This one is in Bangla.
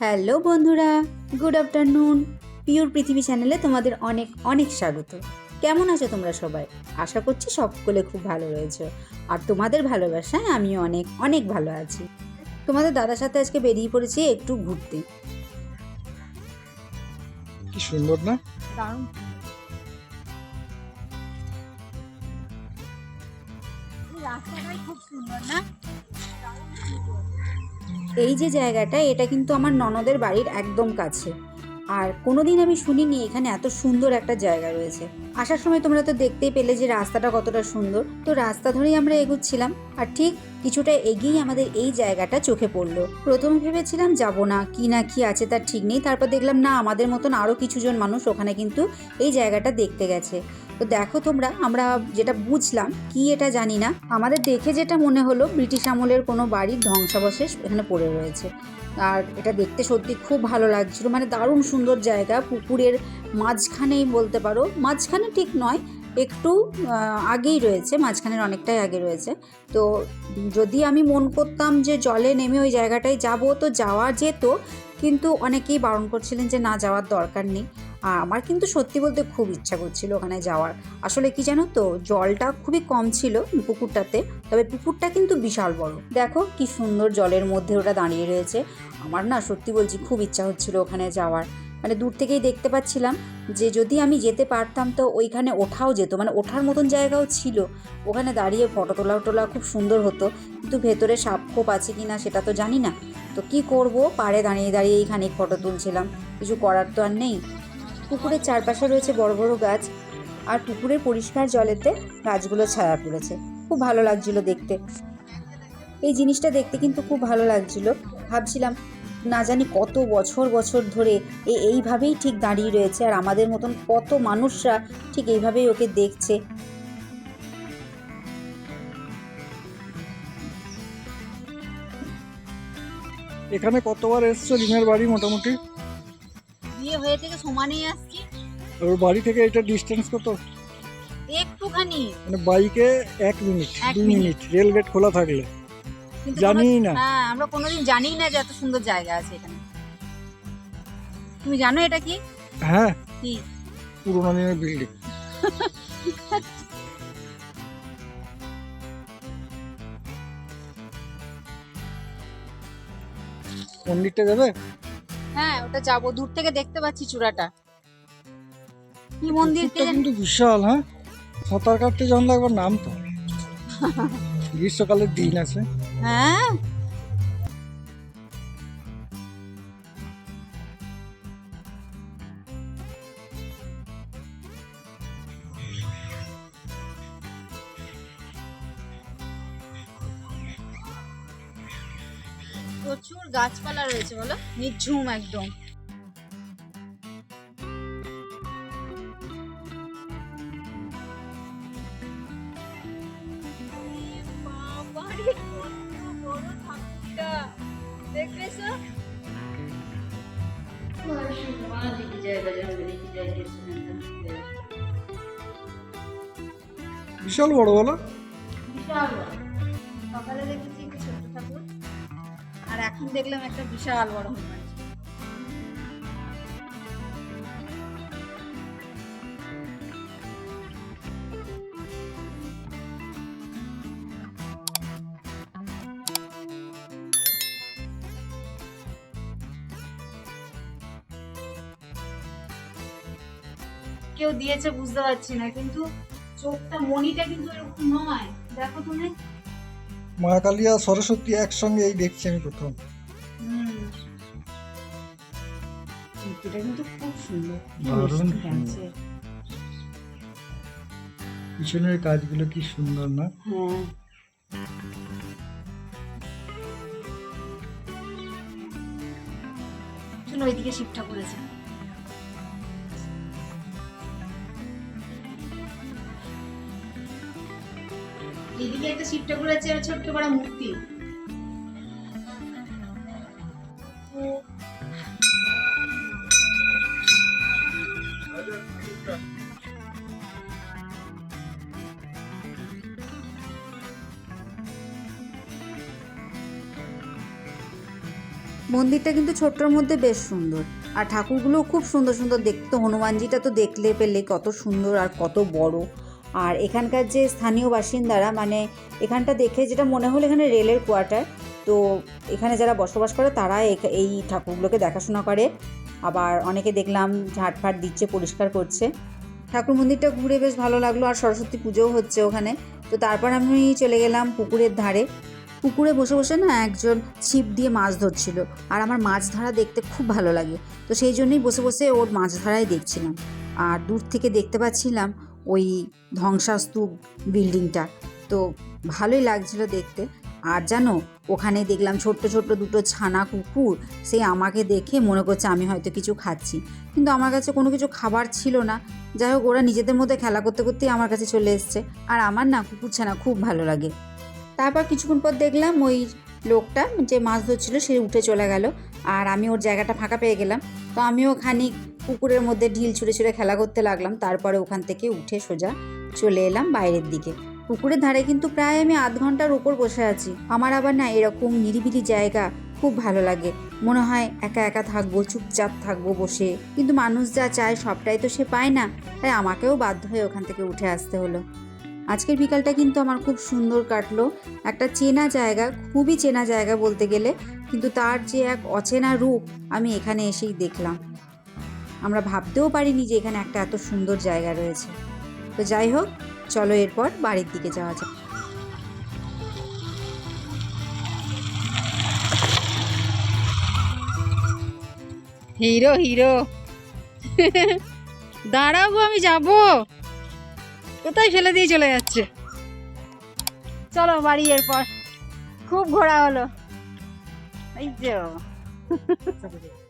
হ্যালো বন্ধুরা গুড আফটারনুন পিওর পৃথিবী চ্যানেলে তোমাদের অনেক অনেক স্বাগত। কেমন আছো তোমরা সবাই? আশা করছি সকলে খুব ভালো রয়েছে। আর তোমাদের ভালোবাসায় আমিও অনেক অনেক ভালো আছি। তোমাদের দাদার সাথে আজকে বেরিয়ে পড়েছি একটু ঘুরতে। কি সুন্দর না? দারুণ। রাস্তাটাই খুব সুন্দর না? এই যে জায়গাটা, এটা কিন্তু আমার ননদের বাড়ির একদম কাছে। আর কোনোদিন আমি শুনিনি এখানে এত সুন্দর একটা জায়গা রয়েছে। আসার সময় তোমরা তো দেখতেই পেলে যে রাস্তাটা কতটা সুন্দর। তো রাস্তা ধরেই আমরা এগুচ্ছিলাম, আর ঠিক কিছুটা এগিয়েই আমাদের এই জায়গাটা চোখে পড়ল। প্রথম ভেবেছিলাম যাব না, কি না কি আছে তার ঠিক নেই। তারপর দেখলাম, না, আমাদের মতন আরও কিছুজন মানুষ ওখানে কিন্তু এই জায়গাটা দেখতে গেছে। তো দেখো তোমরা, আমরা যেটা বুঝলাম, কি এটা জানি না। আমাদের দেখে যেটা মনে হলো, ব্রিটিশ আমলের কোনো বাড়ির ধ্বংসাবশেষ এখানে পড়ে রয়েছে। আর এটা দেখতে সত্যি খুব ভালো লাগছিল মানে দারুণ সুন্দর জায়গা, পুকুরের মাঝখানেই বলতে পারো। মাঝখানে ঠিক নয়, একটু আগেই রয়েছে, মাঝখানের অনেকটাই আগে রয়েছে। তো যদি আমি মন করতাম যে জলে নেমে ওই জায়গাটায় যাব, তো যাওয়া যেত কিন্তু অনেকেই বারণ করছিলেন যে না, যাওয়ার দরকার নেই। আর আমার কিন্তু সত্যি বলতে খুব ইচ্ছা করছিল ওখানে যাওয়ার। আসলে কি জানো তো, জলটা খুবই কম ছিল পুকুরটাতে, তবে পুকুরটা কিন্তু বিশাল বড়। দেখো কি সুন্দর জলের মধ্যে ওটা দাঁড়িয়ে রয়েছে। আমার না সত্যি বলছি খুব ইচ্ছা হচ্ছিল ওখানে যাওয়ার। মানে দূর থেকেই দেখতে পাচ্ছিলাম যে যদি আমি যেতে পারতাম তো ওইখানে ওঠাও যেত। মানে ওঠার মতন জায়গাও ছিল। ওখানে দাঁড়িয়ে ফটো তোলা টোলা খুব সুন্দর হতো। কিন্তু ভেতরে সাপ খোপ আছে কি না সেটা তো জানি না। তো কি করব? পাড়ে দাঁড়িয়ে দাঁড়িয়ে এইখানে ফটো তুলছিলাম। কিছু করার তো আর নেই। পুকুরের চারপাশে রয়েছে বড় বড় গাছ। আর পুকুরের পরিষ্কার জলেতে গাছগুলো ছায়া পড়েছে। খুব ভালো লাগছিল দেখতে। এই জিনিসটা দেখতে কিন্তু খুব ভালো লাগছিল। ভাবছিলাম না জানি কত বছর বছর ধরে এ এইভাবেই ঠিক দাঁড়িয়ে রয়েছে আর আমাদের মতন কত মানুষরা ঠিক এইভাবেই ওকে দেখছে। এখানে কতবার এসছো? রিমের বাড়ি মোটামুটি। বিয়ে হয়ে থেকে সমানেই আসছি। আর ওর বাড়ি থেকে এটা ডিস্টেন্স কত? একটুখানি। মানে বাইকে এক মিনিট দুই মিনিট। মিনিট রেল গেট খোলা থাকলে। কিন্তু জানিই না। হ্যাঁ আমরা কোনোদিন জানি না যে এত সুন্দর জায়গা আছে এখানে। তুমি জানো এটা কি? হ্যাঁ। কি? পুরোনো দিনের বিল্ডিং মন্দিরটা যাবে? হ্যাঁ ওটা যাব। দূর থেকে দেখতে পাচ্ছি চূড়াটা। কি মন্দির কে কিন্তু বিশাল হ্যাঁ? সাঁতার কাটতে যখন একবার নাম তো। গ্রীষ্মকালের দিন আছে। হ্যাঁ? প্রচুর গাছপালা রয়েছে বলো? নিঝুম একদম। বিশাল বড় বলো বিশাল। সকালে দেখেছি ছোট্ট ঠাকুর আর এখন দেখলাম একটা বিশাল বড় হনুমান কেউ দিয়েছে বুঝতে পারছি না কিন্তু চোখটা মনিটা কিন্তু এরকম নয়। দেখো তুমি। মা কালী আর সরস্বতী একসঙ্গে এই দেখছি আমি প্রথম। হুম। এটা কিন্তু খুব সুন্দর। দারুণ পিছনের কাজগুলো কি সুন্দর না? হ্যাঁ। ওইদিকে শিবটা করেছে। এদিকে একটা শিব ঠাকুর আছে আর ছোট্ট বড় মূর্তি। মন্দিরটা কিন্তু ছোট্টর মধ্যে বেশ সুন্দর। আর ঠাকুরগুলো খুব সুন্দর সুন্দর দেখতে, হনুমানজিটা তো দেখলে পেলে কত সুন্দর আর কত বড়। আর এখানকার যে স্থানীয় বাসিন্দারা মানে এখানটা দেখে যেটা মনে হলো এখানে রেলের কোয়ার্টার, তো এখানে যারা বসবাস করে তারা এই ঠাকুরগুলোকে দেখাশোনা করে। আবার অনেকে দেখলাম ঝাটফাট দিচ্ছে, পরিষ্কার করছে। ঠাকুর মন্দিরটা ঘুরে বেশ ভালো লাগল, আর সরস্বতী পুজোও হচ্ছে ওখানে। তো তারপর আমি চলে গেলাম পুকুরের ধারে। পুকুরে বসে বসে না একজন ছিপ দিয়ে মাছ ধরছিল, আর আমার মাছ ধরা দেখতে খুব ভালো লাগে। তো সেই জন্যই বসে বসে ওর মাছ ধরাই দেখছিলাম। আর দূর থেকে দেখতে পাচ্ছিলাম ওই ধ্বংসাস্তূপ বিল্ডিংটা। তো ভালোই লাগছিল দেখতে। আর জানো, ওখানে দেখলাম ছোট্ট ছোট্ট দুটো ছানা কুকুর, সেই আমাকে দেখে মনে করছে আমি হয়তো কিছু খাচ্ছি। কিন্তু আমার কাছে কোনো কিছু খাবার ছিল না। যাই হোক, ওরা নিজেদের মধ্যে খেলা করতে করতেই আমার কাছে চলে এসছে। আর আমার না কুকুর ছানা খুব ভালো লাগে। তারপর কিছুক্ষণ পর দেখলাম ওই লোকটা যে মাছ ধরছিল, সে উঠে চলে গেল। আর আমি ওর জায়গাটা ফাঁকা পেয়ে গেলাম। তো আমিও খানিক পুকুরের মধ্যে ঢিল ছুঁড়ে ছুঁড়ে খেলা করতে লাগলাম, তারপরে ওখান থেকে উঠে সোজা চলে এলাম বাইরের দিকে। পুকুরের ধারে কিন্তু প্রায় আমি আধ ঘণ্টার উপর বসে আছি। আমার আবার না এরকম নিরিবিলি জায়গা খুব ভালো লাগে। মনে হয় একা একা থাকব, চুপচাপ থাকব বসে। কিন্তু মানুষ যা চায় সবটাই তো সে পায় না। তাই আমাকেও বাধ্য হয়ে ওখান থেকে উঠে আসতে হলো। আজকের বিকালটা কিন্তু আমার খুব সুন্দর কাটলো। একটা চেনা জায়গা, খুবই চেনা জায়গা বলতে গেলে। কিন্তু তার যে এক অচেনা রূপ আমি এখানে এসেই দেখলাম। আমরা ভাবতেও পারিনি যে এখানে একটা এত সুন্দর জায়গা রয়েছে। তো যাই হোক, চলো এরপর বাড়ির দিকে যাওয়া যাক। Hero hero. দাঁড়াবো, আমি যাব। কোথায় ফেলে দিয়ে চলে যাচ্ছে? চলো বাড়ি এরপর। খুব ঘোরা হলো। এই যে